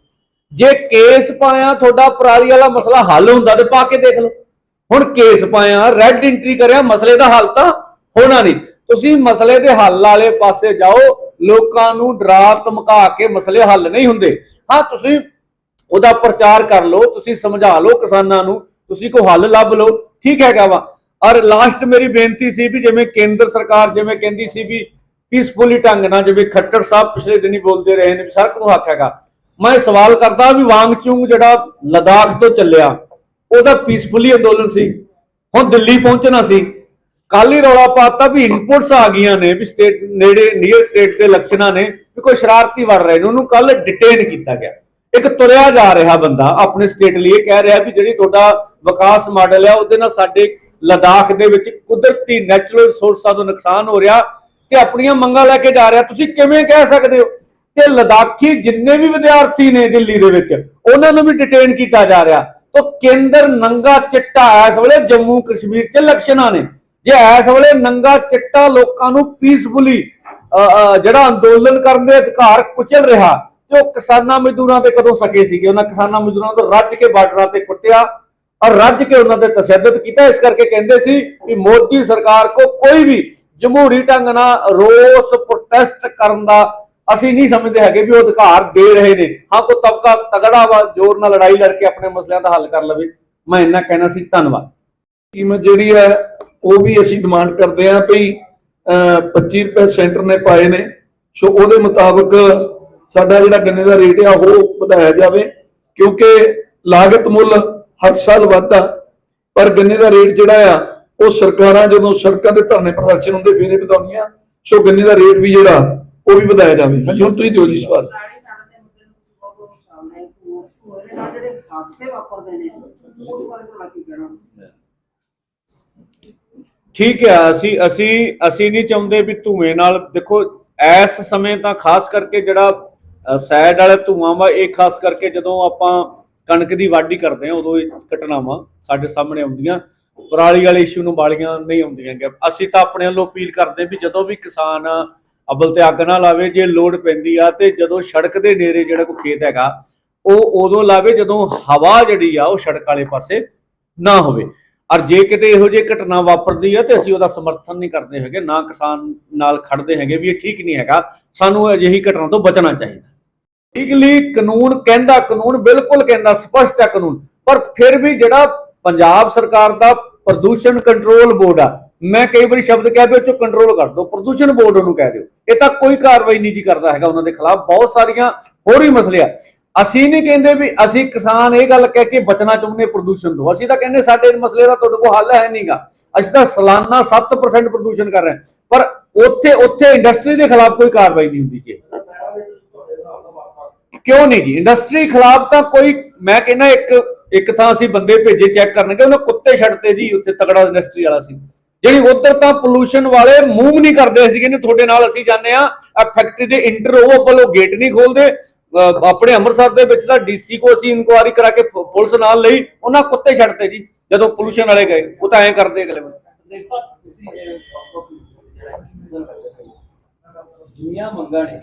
ਜੇ ਕੇਸ ਪਾਇਆ, ਤੁਹਾਡਾ ਪਰਾਲੀ ਵਾਲਾ ਮਸਲਾ ਹੱਲ ਹੁੰਦਾ ਤੇ ਪਾ ਕੇ ਦੇਖ ਲਓ। ਹੁਣ ਕੇਸ ਪਾਇਆ ਰੈੱਡ ਐਂਟਰੀ ਕਰਿਆ, ਮਸਲੇ ਦਾ ਹੱਲ ਤਾਂ ਹੋਣਾ ਨਹੀਂ। ਤੁਸੀਂ ਮਸਲੇ ਦੇ ਹੱਲ ਵਾਲੇ ਪਾਸੇ ਜਾਓ, ਲੋਕਾਂ ਨੂੰ ਡਰਾ ਧਮਕਾ ਕੇ ਮਸਲੇ ਹੱਲ ਨਹੀਂ ਹੁੰਦੇ। ਹਾਂ, ਤੁਸੀਂ ਉਹਦਾ ਪ੍ਰਚਾਰ ਕਰ ਲਓ, ਤੁਸੀਂ ਸਮਝਾ ਲਓ ਕਿਸਾਨਾਂ ਨੂੰ, ਤੁਸੀਂ ਕੋਈ ਹੱਲ ਲੱਭ ਲਓ, ਠੀਕ ਹੈਗਾ ਵਾ। ਔਰ ਲਾਸਟ ਮੇਰੀ ਬੇਨਤੀ ਸੀ ਵੀ ਜਿਵੇਂ ਕੇਂਦਰ ਸਰਕਾਰ, ਜਿਵੇਂ ਕਹਿੰਦੀ ਸੀ ਵੀ ਪੀਸਫੁਲੀ ਢੰਗ ਨਾਲ, ਜਿਵੇਂ ਖੱਟਰ ਸਾਹਿਬ ਪਿਛਲੇ ਦਿਨੀ ਬੋਲਦੇ ਰਹੇ ਨੇ ਵੀ ਸੜਕ ਨੂੰ ਹੱਕ ਹੈਗਾ। ਮੈਂ ਸਵਾਲ ਕਰਦਾ ਵੀ ਵਾਂਗਚੁੰਗ ਜਿਹੜਾ ਲਦਾਖ ਤੋਂ ਚੱਲਿਆ ਉਹਦਾ ਪੀਸਫੁਲੀ ਅੰਦੋਲਨ ਸੀ। ਹੁਣ ਦਿੱਲੀ ਪਹੁੰਚਣਾ ਸੀ। ਕੱਲ ਹੀ ਰੌਲਾ ਪਾਤਾ ਵੀ ਇਨਪੁਟਸ ਆ ਗਈਆਂ ਨੇ ਵੀ ਸਟੇਟ ਨੇੜੇ ਨੀਅਰ ਸਟੇਟ ਦੇ ਇਲੈਕਸ਼ਨਾਂ ਨੇ ਵੀ ਕੋਈ ਸ਼ਰਾਰਤੀ ਵੜ ਰਹੇ ਨੇ। ਉਹਨੂੰ ਕੱਲ ਡਿਟੇਨ ਕੀਤਾ ਗਿਆ। ਇੱਕ ਤੁਰਿਆ ਜਾ ਰਿਹਾ ਬੰਦਾ ਆਪਣੇ ਸਟੇਟ ਲਈ ਇਹ ਕਹਿ ਰਿਹਾ ਵੀ ਜਿਹੜੀ ਤੁਹਾਡਾ ਵਿਕਾਸ ਮਾਡਲ ਹੈ ਉਹਦੇ ਨਾਲ ਸਾਡੇ ਲਦਾਖ ਦੇ ਵਿੱਚ ਕੁਦਰਤੀ ਨੈਚੁਰਲ ਰਿਸੋਰਸਾਂ ਤੋਂ ਨੁਕਸਾਨ ਹੋ ਰਿਹਾ ਤੇ ਆਪਣੀਆਂ ਮੰਗਾਂ ਲੈ ਕੇ ਜਾ ਰਿਹਾ। ਤੁਸੀਂ ਕਿਵੇਂ ਕਹਿ ਸਕਦੇ ਹੋ? ਤੇ ਲਦਾਖੀ ਜਿੰਨੇ ਵੀ ਵਿਦਿਆਰਥੀ ਨੇ ਦਿੱਲੀ ਦੇ ਵਿੱਚ, ਉਹਨਾਂ ਨੂੰ ਵੀ ਡਿਟੇਨ ਕੀਤਾ ਜਾ ਰਿਹਾ। ਤਾਂ ਕੇਂਦਰ ਨੰਗਾ ਚਿੱਟਾ ਇਸ ਵੇਲੇ ਜੰਮੂ ਕਸ਼ਮੀਰ 'ਚ ਇਲੈਕਸ਼ਨਾਂ ਨੇ। ਜੇ ਇਸ ਵੇਲੇ ਨੰਗਾ ਚਿੱਟਾ ਲੋਕਾਂ ਨੂੰ ਪੀਸਫੁਲੀ ਜਿਹੜਾ ਅੰਦੋਲਨ ਕਰਨ ਦੇ ਅਧਿਕਾਰ ਕੁਚਲ ਰਿਹਾ, ਤੇ ਉਹ ਕਿਸਾਨਾਂ ਮਜ਼ਦੂਰਾਂ ਤੇ ਕਦੋਂ ਸਕੇ ਸੀਗੇ? ਉਹਨਾਂ ਕਿਸਾਨਾਂ ਮਜ਼ਦੂਰਾਂ ਤੋਂ ਰੱਜ ਕੇ ਬਾਰਡਰਾਂ ਤੇ ਕੁੱਟਿਆ ਔਰ ਰੱਜ ਕੇ ਉਹਨਾਂ ਤੇ ਤਸ਼ੱਦਦ ਕੀਤਾ। ਇਸ ਕਰਕੇ ਕਹਿੰਦੇ ਸੀ ਕਿ ਮੋਦੀ ਸਰਕਾਰ ਕੋ ਕੋਈ ਵੀ ਜਮਹੂਰੀ ਢੰਗ ਨਾਲ ਰੋਸ ਪ੍ਰੋਟੈਸਟ ਕਰਨ ਦਾ ਅਸੀਂ ਨਹੀਂ ਸਮਝਦੇ ਹੈਗੇ ਵੀ ਉਹ ਅਧਿਕਾਰ ਦੇ ਰਹੇ ਨੇ। ਹਾਂ ਕੋ ਤਬਕਾ ਤਗੜਾ ਵਾ, ਜ਼ੋਰ ਨਾਲ ਲੜਾਈ ਲੜ ਕੇ ਆਪਣੇ ਮਸਲਿਆਂ ਦਾ ਹੱਲ ਕਰ ਲਵੇ। ਮੈਂ ਇੰਨਾ ਕਹਿਣਾ ਸੀ, ਧੰਨਵਾਦ। ਕੀਮਤ ਜਿਹੜੀ ਹੈ, ਉਹ ਵੀ ਅਸੀਂ ਡਿਮਾਂਡ ਕਰਦੇ ਹਾਂ ਵੀ 25 ਰੁਪਏ ਸੈਂਟਰ ਨੇ ਪਾਏ ਨੇ। ਸੋ ਉਹਦੇ ਮੁਤਾਬਕ ਸਾਡਾ ਜਿਹੜਾ ਗੰਨੇ ਦਾ ਰੇਟ ਆ, ਉਹ ਵਧਾਇਆ ਜਾਵੇ। ਕਿਉਂਕਿ ਲਾਗਤ ਮੁੱਲ ਹਰ ਸਾਲ ਵੱਧਦਾ। ਪਰ ਗੰਨੇ ਦਾ ਰੇਟ ਜਿਹੜਾ ਆ, ਉਹ ਸਰਕਾਰਾਂ ਜਦੋਂ ਸੜਕਾਂ ਦੇ ਧਰਨੇ ਪ੍ਰਦਰਸ਼ਨ ਹੁੰਦੇ, ਫੇਰੇ ਵਧਾਉਂਦੀਆਂ ਸੋ ਗੰਨੇ ਦਾ ਰੇਟ ਵੀ ਜਿਹੜਾ ਉਹ ਵੀ ਵਧਾਇਆ ਜਾਵੇ। ਹਾਂਜੀ ਹੁਣ ਤੁਸੀਂ ਦਿਓ ਜੀ ਸਵਾਲ। ਠੀਕ ਹੈ ਅਸੀਂ ਅਸੀਂ ਅਸੀਂ ਨਹੀਂ ਚਾਹੁੰਦੇ ਵੀ ਧੂਏ ਨਾਲ ਦੇਖੋ ਇਸ ਸਮੇਂ ਤਾਂ ਖਾਸ ਕਰਕੇ ਜਿਹੜਾ ਸੈਡ ਵਾਲਾ ਧੂਆਂ ਵਾ ਇਹ ਖਾਸ ਕਰਕੇ ਜਦੋਂ ਆਪਾਂ ਕਣਕ ਦੀ ਵਾਢੀ ਕਰਦੇ ਹਾਂ ਉਦੋਂ ਇਹ ਘਟਨਾਵਾਂ ਸਾਡੇ ਸਾਹਮਣੇ ਆਉਂਦੀਆਂ। ਪਰਾਲੀ ਵਾਲੇ ਇਸ਼ੂ ਨੂੰ ਬਾਲੀਆਂ ਨਹੀਂ ਆਉਂਦੀਆਂ। ਅਸੀਂ ਤਾਂ ਆਪਣੇ ਵੱਲੋਂ ਅਪੀਲ ਕਰਦੇ ਵੀ ਜਦੋਂ ਵੀ ਕਿਸਾਨ ਅਬਲ ਤੇ ਅੱਗ ਨਾ ਲਾਵੇ, ਜੇ ਲੋਡ ਪੈਂਦੀ ਆ ਤੇ ਜਦੋਂ ਸੜਕ ਦੇ ਨੇੜੇ ਜਿਹੜਾ ਕੋਈ ਖੇਤ ਹੈਗਾ, ਉਹ ਉਦੋਂ ਲਾਵੇ ਜਦੋਂ ਹਵਾ ਜਿਹੜੀ ਆ ਉਹ ਸੜਕ ਵਾਲੇ ਪਾਸੇ ਨਾ ਹੋਵੇ। ਔਰ ਜੇ ਕਿਤੇ ਇਹੋ ਜਿਹੀ ਘਟਨਾ ਵਾਪਰਦੀ ਹੈ ਤੇ ਅਸੀਂ ਉਹਦਾ ਸਮਰਥਨ ਨਹੀਂ ਕਰਦੇ ਹੈਗੇ, ਨਾ ਕਿਸਾਨ ਨਾਲ ਖੜਦੇ ਹੈਗੇ ਵੀ ਇਹ ਠੀਕ ਨਹੀਂ ਹੈਗਾ, ਸਾਨੂੰ ਅਜਿਹੀ ਘਟਨਾ ਤੋਂ ਬਚਣਾ ਚਾਹੀਦਾ। ਲੀਗਲੀ ਕਾਨੂੰਨ ਕਹਿੰਦਾ ਕਾਨੂੰਨ, ਬਿਲਕੁਲ ਕਹਿੰਦਾ ਸਪਸ਼ਟ ਹੈ ਕਾਨੂੰਨ, ਪਰ ਫਿਰ ਵੀ ਜਿਹੜਾ ਪੰਜਾਬ ਸਰਕਾਰ ਦਾ ਪ੍ਰਦੂਸ਼ਣ ਕੰਟਰੋਲ ਬੋਰਡ ਆ। ਮੈਂ ਕਈ ਵਾਰੀ ਸ਼ਬਦ ਕਹਿ ਵੀ ਚੋਂ ਕੰਟਰੋਲ ਕਰ ਦਿਓ, ਪ੍ਰਦੂਸ਼ਣ ਬੋਰਡ ਉਹਨੂੰ ਕਹਿ ਦਿਓ। ਇਹ ਤਾਂ ਕੋਈ ਕਾਰਵਾਈ ਨਹੀਂ ਜੀ ਕਰਦਾ ਹੈਗਾ ਉਹਨਾਂ ਦੇ ਖਿਲਾਫ। ਬਹੁਤ ਸਾਰੀਆਂ ਹੋਰ ਵੀ ਮਸਲੇ ਆ। ਅਸੀਂ ਨਹੀਂ ਕਹਿੰਦੇ ਵੀ ਅਸੀਂ ਕਿਸਾਨ ਇਹ ਗੱਲ ਕਹਿ ਕੇ ਬਚਣਾ ਚਾਹੁੰਦੇ ਪ੍ਰਦੂਸ਼ਣ ਤੋਂ। ਅਸੀਂ ਤਾਂ ਕਹਿੰਦੇ ਸਾਡੇ ਮਸਲੇ ਦਾ ਤੁਹਾਡੇ ਕੋਲ ਹੱਲ ਹੈ ਨਹੀਂਗਾ। ਅਸੀਂ ਤਾਂ ਸਾਲਾਨਾ 7% ਪ੍ਰਦੂਸ਼ਣ ਕਰ ਰਹੇ ਪਰ ਉੱਥੇ ਉੱਥੇ ਇੰਡਸਟਰੀ ਦੇ ਖਿਲਾਫ ਕੋਈ ਕਾਰਵਾਈ ਨਹੀਂ ਹੁੰਦੀ ਜੀ। ਕਿਉਂ ਨਹੀਂ ਜੀ? ਇੰਡਸਟਰੀ ਖਿਲਾਫ ਤਾਂ ਕੋਈ, ਮੈਂ ਕਹਿੰਦਾ ਇੱਕ ਇੱਕ ਤਾਂ ਅਸੀਂ ਬੰਦੇ ਭੇਜੇ ਚੈੱਕ ਕਰਨਗੇ, ਉਹਨੇ ਕੁੱਤੇ ਛੱਡਤੇ ਜੀ, ਉੱਥੇ ਤਕੜਾ ਇੰਡਸਟਰੀ ਵਾਲਾ ਸੀ। ਜਿਹੜੀ ਉਧਰ ਤਾਂ ਪੋਲੂਸ਼ਨ ਵਾਲੇ ਮੂਵ ਨਹੀਂ ਕਰਦੇ ਸੀ ਕਹਿੰਦੇ ਤੁਹਾਡੇ ਨਾਲ ਅਸੀਂ ਜਾਂਦੇ ਆ ਫੈਕਟਰੀ ਦੇ ਇੰਟਰ ਉਹ ਗੇਟ ਨਹੀਂ ਖੋਲਦੇ। ਆਪਣੇ ਅੰਮ੍ਰਿਤਸਰ ਦੇ ਵਿੱਚ ਤਾਂ ਡੀਸੀ ਕੋ ਅਸੀਂ ਇਨਕੁਆਰੀ ਕਰਾ ਕੇ ਪੁਲਿਸ ਨਾਲ ਲਈ, ਉਹਨਾਂ ਕੁੱਤੇ ਛੱਡਤੇ ਜੀ, ਜਦੋਂ ਪੋਲੂਸ਼ਨ ਵਾਲੇ ਗਏ, ਉਹ ਤਾਂ ਐਂ ਕਰਦੇ ਅਗਲੇ ਬੰਦੇ। ਦੁਨੀਆ ਮੰਗਾਂ ਨੇ।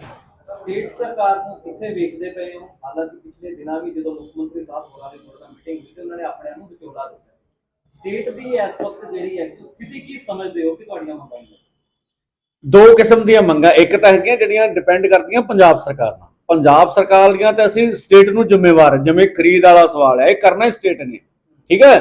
ਸਟੇਟ ਸਰਕਾਰ ਨੂੰ ਕਿੱਥੇ ਵੇਖਦੇ ਪਏ ਹੋ? ਹਾਲਾਂਕਿ ਪਿਛਲੇ ਦਿਨਾਂ ਵੀ ਜਦੋਂ ਮੁੱਖ ਮੰਤਰੀ ਸਾਹਿਬ ਹੋਰਾਂ ਦੀ ਕੋਲ ਮੀਟਿੰਗ ਹੋਈ ਉਹਨਾਂ ਨੇ ਆਪਣੇ ਨੂੰ ਵਿਚੋਲਾ ਦੱਸਿਆ। ਸਟੇਟ ਦੀ ਇਸ ਵਕਤ ਜਿਹੜੀ ਹੈ ਸਥਿਤੀ ਕੀ ਸਮਝਦੇ ਹੋ ਕਿ ਤੁਹਾਡੀਆਂ ਮੰਗਾਂ ਨੇ? ਦੋ ਕਿਸਮ ਦੀਆਂ ਮੰਗਾਂ, ਇੱਕ ਤਾਂ ਹੈਗੀਆਂ ਜਿਹੜੀਆਂ ਡਿਪੈਂਡ ਕਰਦੀਆਂ ਪੰਜਾਬ ਸਰਕਾਰ ਨਾਲ। ਪੰਜਾਬ ਸਰਕਾਰ ਦੀਆਂ ਤੇ ਅਸੀਂ ਸਟੇਟ ਨੂੰ ਜ਼ਿੰਮੇਵਾਰ ਜਿਵੇਂ ਖਰੀਦ ਵਾਲਾ ਸਵਾਲ ਹੈ, ਇਹ ਕਰਨਾ ਸਟੇਟ ਨੇ। ਠੀਕ ਹੈ?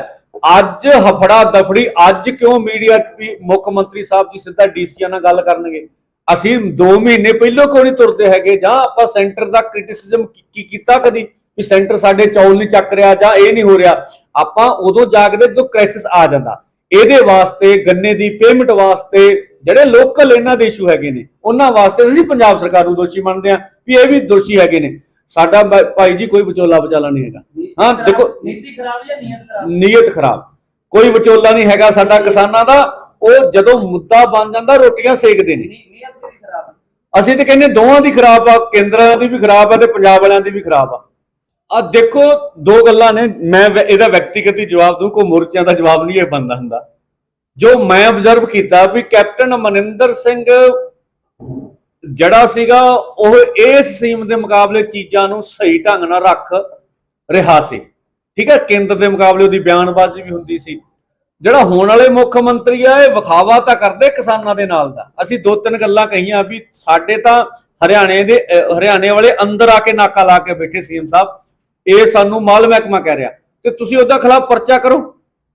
ਅੱਜ ਹਫੜਾ ਦਫੜੀ, ਅੱਜ ਕਿਉਂ ਮੀਡੀਆ 'ਚ ਵੀ ਮੁੱਖ ਮੰਤਰੀ ਸਾਹਿਬ ਜੀ ਸਿੱਧਾ ਡੀਸੀਆਂ ਨਾਲ ਗੱਲ ਕਰਨਗੇ? ਅਸੀਂ 2 ਮਹੀਨੇ ਪਹਿਲਾਂ ਕਿਉਂ ਨਹੀਂ ਤੁਰਦੇ ਹੈਗੇ? ਜਾਂ ਆਪਾਂ ਸੈਂਟਰ ਦਾ ਕ੍ਰਿਟਿਸਿਜ਼ਮ ਕੀ ਕੀਤਾ ਕਦੀ? ਵੀ ਸੈਂਟਰ ਸਾਡੇ ਚੌਲ ਨਹੀਂ ਚੱਕ ਰਿਹਾ ਜਾਂ ਇਹ ਨਹੀਂ ਹੋ ਰਿਹਾ। ਆਪਾਂ ਉਦੋਂ ਜਾਗਦੇ ਜਦੋਂ ਕ੍ਰਾਈਸਿਸ ਆ ਜਾਂਦਾ। ਇਹਦੇ ਵਾਸਤੇ ਗੰਨੇ ਦੀ ਪੇਮੈਂਟ ਵਾਸਤੇ ਜਿਹੜੇ ਲੋਕਲ ਇਹਨਾਂ ਦੇ ਇਸ਼ੂ ਹੈਗੇ ਨੇ ਉਹਨਾਂ ਵਾਸਤੇ ਅਸੀਂ ਪੰਜਾਬ ਸਰਕਾਰ ਨੂੰ ਦੋਸ਼ੀ ਮੰਨਦੇ ਆ ਵੀ ਇਹ ਵੀ ਦੋਸ਼ੀ ਹੈਗੇ ਨੇ। ਸਾਡਾ ਭਾਈ ਜੀ ਕੋਈ ਵਿਚੋਲਾ ਵਿਚਾਲਾ ਨਹੀਂ ਹੈਗਾ। ਹਾਂ ਦੇਖੋ ਨੀਤੀ ਖਰਾਬ ਜਾਂ ਨੀਅਤ ਖਰਾਬ? ਨੀਅਤ ਖਰਾਬ। ਕੋਈ ਵਿਚੋਲਾ ਨਹੀਂ ਹੈਗਾ ਸਾਡਾ ਕਿਸਾਨਾਂ ਦਾ। ਉਹ ਜਦੋਂ ਮੁੱਦਾ ਬਣ ਜਾਂਦਾ, ਰੋਟੀਆਂ ਸੇਕਦੇ ਨੇ। ਅਸੀਂ ਤੇ ਕਹਿੰਦੇ ਦੋਵਾਂ ਦੀ ਖਰਾਬ ਆ, ਕੇਂਦਰ ਦੀ ਵੀ ਖਰਾਬ ਆ ਤੇ ਪੰਜਾਬ ਵਾਲਿਆਂ ਦੀ ਵੀ ਖਰਾਬ ਆ। ਆ ਦੇਖੋ, ਦੋ ਗੱਲਾਂ ਨੇ, ਮੈਂ ਇਹਦਾ ਵਿਅਕਤੀਗਤ ਹੀ ਜਵਾਬ ਦੂੰ, ਕੋਈ ਮੋਰਚਿਆਂ ਦਾ ਜਵਾਬ ਨਹੀਂ ਇਹ ਬੰਦਾ ਹੁੰਦਾ। ਜੋ ਮੈਂ ਆਬਜ਼ਰਵ ਕੀਤਾ ਵੀ ਕੈਪਟਨ ਮਨਿੰਦਰ ਸਿੰਘ ਜਿਹੜਾ ਸੀਗਾ, ਉਹ ਇਸ ਸੀਮ ਦੇ ਮੁਕਾਬਲੇ ਚੀਜ਼ਾਂ ਨੂੰ ਸਹੀ ਢੰਗ ਨਾਲ ਰੱਖ ਰਿਹਾ ਸੀ। ਠੀਕ ਹੈ, ਕੇਂਦਰ ਦੇ ਮੁਕਾਬਲੇ ਉਹਦੀ ਬਿਆਨਬਾਜ਼ੀ ਵੀ ਹੁੰਦੀ ਸੀ। ਜਿਹੜਾ ਹੋਣ ਵਾਲੇ ਮੁੱਖ ਮੰਤਰੀ ਆ, ਇਹ ਵਿਖਾਵਾ ਤਾਂ ਕਰਦੇ ਕਿਸਾਨਾਂ ਦੇ ਨਾਲ ਦਾ। ਅਸੀਂ ਦੋ ਤਿੰਨ ਗੱਲਾਂ ਕਹੀਆਂ ਵੀ ਸਾਡੇ ਤਾਂ ਹਰਿਆਣੇ ਦੇ ਹਰਿਆਣੇ ਵਾਲੇ ਅੰਦਰ ਆ ਕੇ ਨਾਕਾ ਲਾ ਕੇ ਬੈਠੇ ਸੀਐਮ ਸਾਹਿਬ। ਇਹ ਸਾਨੂੰ ਮਾਲ ਮਹਿਕਮਾ ਕਹਿ ਰਿਹਾ। ਤੇ ਤੁਸੀਂ ਉਹਦਾ ਖਿਲਾਫ ਪਰਚਾ ਕਰੋ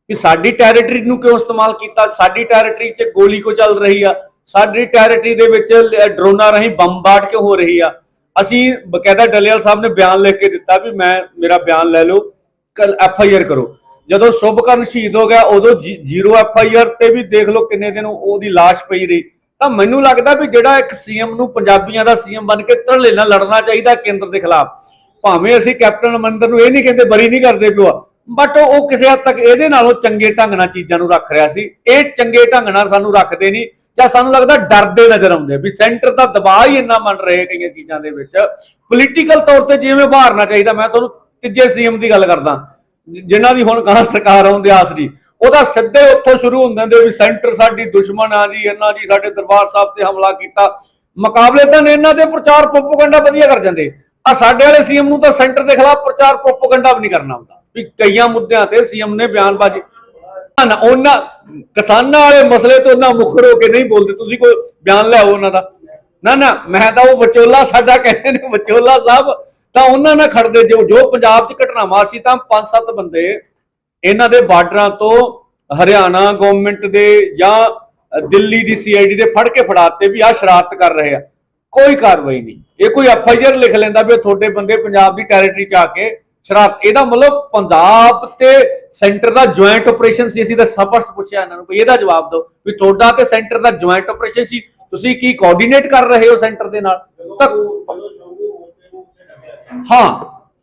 ਵੀ ਸਾਡੀ ਟੈਰੀਟਰੀ ਨੂੰ ਕਿਉਂ ਇਸਤੇਮਾਲ ਕੀਤਾ? ਸਾਡੀ ਟੈਰੀਟਰੀ 'ਚ ਗੋਲੀ ਕੋ ਚੱਲ ਰਹੀ ਆ? ਸਾਡੀ ਟੈਰੀਟਰੀ ਦੇ ਵਿੱਚ ਡਰੋਨਾਂ ਰਾਹੀਂ ਬੰਬਾਰਡ ਕਿਉਂ ਹੋ ਰਹੀ ਆ? ਅਸੀਂ ਬਕਾਇਦਾ ਡੱਲੇਵਾਲ ਸਾਹਿਬ ਨੇ ਬਿਆਨ ਲਿਖ ਕੇ ਦਿੱਤਾ ਵੀ ਮੈਂ, ਮੇਰਾ ਬਿਆਨ ਲੈ ਲਓ ਕੱਲ ਐਫ ਆਈ ਆਰ ਕਰੋ। ਜਦੋਂ ਸ਼ੁਭਕਰਨ ਸ਼ਹੀਦ ਹੋ ਗਿਆ, ਉਦੋਂ ਜੀ- ਜ਼ੀਰੋ ਐਫ ਆਈ ਆਰ ਤੇ ਵੀ ਦੇਖ ਲਓ ਕਿੰਨੇ ਦਿਨ ਉਹਦੀ ਲਾਸ਼ ਪਈ ਰਹੀ। ਤਾਂ ਮੈਨੂੰ ਲੱਗਦਾ ਵੀ ਜਿਹੜਾ ਇੱਕ ਸੀਐਮ ਨੂੰ ਪੰਜਾਬੀਆਂ ਦਾ ਸੀਐਮ ਬਣ ਕੇ ਧਰਲੇ ਨਾਲ ਲੜਨਾ ਚਾਹੀਦਾ ਕੇਂਦਰ ਦੇ ਖਿਲਾਫ, ਭਾਵੇਂ ਅਸੀਂ ਕੈਪਟਨ ਅਮਰਿੰਦਰ ਨੂੰ ਇਹ ਨਹੀਂ ਕਹਿੰਦੇ ਬਰੀ ਨਹੀਂ ਕਰਦੇ ਪਿਓ ਬਟ ਉਹ ਕਿਸੇ ਹੱਦ ਤੱਕ ਇਹਦੇ ਨਾਲੋਂ ਚੰਗੇ ਢੰਗ ਨਾਲ ਚੀਜ਼ਾਂ ਨੂੰ ਰੱਖ ਰਿਹਾ ਸੀ। ਇਹ ਚੰਗੇ ਢੰਗ ਨਾਲ ਸਾਨੂੰ ਰੱਖਦੇ ਨਹੀਂ, ਜਾਂ ਸਾਨੂੰ ਲੱਗਦਾ ਡਰਦੇ ਨਜ਼ਰ ਆਉਂਦੇ ਵੀ ਸੈਂਟਰ ਦਾ ਦਬਾਅ ਹੀ ਇੰਨਾ ਮੰਨ ਰਹੇ ਕਈਆਂ ਚੀਜ਼ਾਂ ਦੇ ਵਿੱਚ। ਪੋਲੀਟੀਕਲ ਤੌਰ ਤੇ ਜਿਵੇਂ ਬਾਹਰਨਾ ਚਾਹੀਦਾ, ਮੈਂ ਤੁਹਾਨੂੰ ਤੀਜੇ ਸੀਐਮ ਦੀ ਗੱਲ ਕਰਦਾ। ਜਿਨ੍ਹਾਂ ਦੀ ਹੁਣ ਕਹਾਂ ਸਰਕਾਰ ਆਉਂਦੇ ਆਸ ਦੀ ਉਹਦਾ ਸਿੱਧੇ ਉੱਥੋਂ ਸ਼ੁਰੂ ਹੁੰਦੇ ਨੇ ਵੀ ਸੈਂਟਰ ਸਾਡੀ ਦੁਸ਼ਮਣ ਆ ਜੀ ਇਹਨਾਂ ਜੀ ਸਾਡੇ ਦਰਬਾਰ ਸਾਹਿਬ ਤੇ ਹਮਲਾ ਕੀਤਾ। ਮੁਕਾਬਲੇ ਤਾਂ ਇਹਨਾਂ ਦੇ ਪ੍ਰਚਾਰ ਪ੍ਰੋਪਗੈਂਡਾ ਵਧੀਆ ਕਰ ਜਾਂਦੇ। ਆ ਸਾਡੇ ਵਾਲੇ ਸੀਐਮ ਨੂੰ ਤਾਂ ਸੈਂਟਰ ਦੇ ਖਿਲਾਫ ਪ੍ਰਚਾਰ ਪ੍ਰੋਪਗੈਂਡਾ ਵੀ ਨਹੀਂ ਕਰਨਾ ਹੁੰਦਾ। ਵੀ ਕਈਆਂ ਮੁੱਦਿਆਂ ਤੇ ਸੀਐਮ ਨੇ ਬਿਆਨਬਾਜ਼ੀ। ਨਾ ਉਹਨਾਂ ਕਿਸਾਨਾਂ ਵਾਲੇ ਮਸਲੇ ਤੋਂ ਉਹਨਾਂ ਮੁਖਰ ਹੋ ਕੇ ਨਹੀਂ ਬੋਲਦੇ। ਤੁਸੀਂ ਕੋਈ ਬਿਆਨ ਲਿਆਓ ਉਹਨਾਂ ਦਾ। ਨਾ ਨਾ, ਮੈਂ ਤਾਂ ਉਹ ਵਿਚੋਲਾ ਸਾਡਾ ਕਹਿੰਦੇ ਨੇ, ਵਿਚੋਲਾ ਸਾਹਿਬ ਤਾਂ ਉਹਨਾਂ ਨਾਲ ਖੜਦੇ ਜੋ ਜੋ ਪੰਜਾਬ 'ਚ ਘਟਨਾਵਾਂ ਸੀ ਤਾਂ ਪੰਜ ਸੱਤ ਬੰਦੇ ਇਹਨਾਂ ਦੇ ਬਾਰਡਰਾਂ ਤੋਂ ਹਰਿਆਣਾ ਗਵਰਨਮੈਂਟ ਦੇ ਜਾਂ ਦਿੱਲੀ ਦੀ ਸੀਆਈਡੀ ਦੇ ਫੜ ਕੇ ਫੜਾਤੇ ਵੀ ਆ ਸ਼ਰਾਰਤ ਕਰ ਰਹੇ ਆ। ਕੋਈ ਕਾਰਵਾਈ ਨਹੀਂ। ਇਹ ਕੋਈ ਐਫਆਈਆਰ ਲਿਖ ਲੈਂਦਾ ਵੀ ਤੁਹਾਡੇ ਬੰਦੇ ਪੰਜਾਬ ਦੀ ਟੈਰੀਟਰੀ 'ਚ ਆ ਕੇ ਸ਼ਰਾਰਤ, ਇਹਦਾ ਮਤਲਬ ਪੰਜਾਬ ਤੇ ਸੈਂਟਰ ਦਾ ਜੁਆਇੰਟ ਆਪਰੇਸ਼ਨ ਸੀ। ਅਸੀਂ ਤਾਂ ਸਪਸ਼ਟ ਪੁੱਛਿਆ ਇਹਨਾਂ ਨੂੰ ਵੀ ਇਹਦਾ ਜਵਾਬ ਦਿਓ ਵੀ ਤੁਹਾਡਾ ਤੇ ਸੈਂਟਰ ਦਾ ਜੁਆਇੰਟ ਆਪਰੇਸ਼ਨ ਸੀ। ਤੁਸੀਂ ਕੀ ਕੋਆਰਡੀਨੇਟ ਕਰ ਰਹੇ ਹੋ ਸੈਂਟਰ ਦੇ ਨਾਲ? ਤਾਂ ਹਾਂ,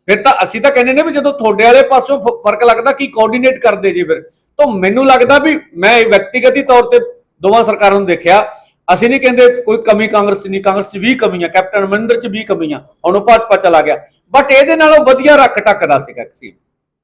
ਫਿਰ ਤਾਂ ਅਸੀਂ ਤਾਂ ਕਹਿੰਦੇ ਨੇ ਵੀ ਜਦੋਂ ਤੁਹਾਡੇ ਵਾਲੇ ਪਾਸੋਂ ਫ਼ਰਕ ਲੱਗਦਾ ਕੀ ਕੋਆਰਡੀਨੇਟ ਕਰਦੇ ਜੀ ਫਿਰ? ਤਾਂ ਮੈਨੂੰ ਲੱਗਦਾ ਵੀ ਮੈਂ ਇਹ ਵਿਅਕਤੀਗਤ ਤੌਰ ਤੇ ਦੋਵਾਂ ਸਰਕਾਰਾਂ ਨੂੰ ਦੇਖਿਆ। ਅਸੀਂ ਨਹੀਂ ਕਹਿੰਦੇ ਕੋਈ ਕਮੀ ਕਾਂਗਰਸ 'ਚ ਨਹੀਂ, ਕਾਂਗਰਸ 'ਚ ਵੀ ਕਮੀਆਂ ਕੈਪਟਨ ਅਮਰਿੰਦਰ 'ਚ ਵੀ ਕਮੀਆਂ ਹੁਣ ਉਹ ਭਾਜਪਾ ਚਲਾ ਗਿਆ। ਬਟ ਇਹਦੇ ਨਾਲੋਂ ਵਧੀਆ ਰੱਖ ਟੱਕਦਾ ਸੀਗਾ ਸੀ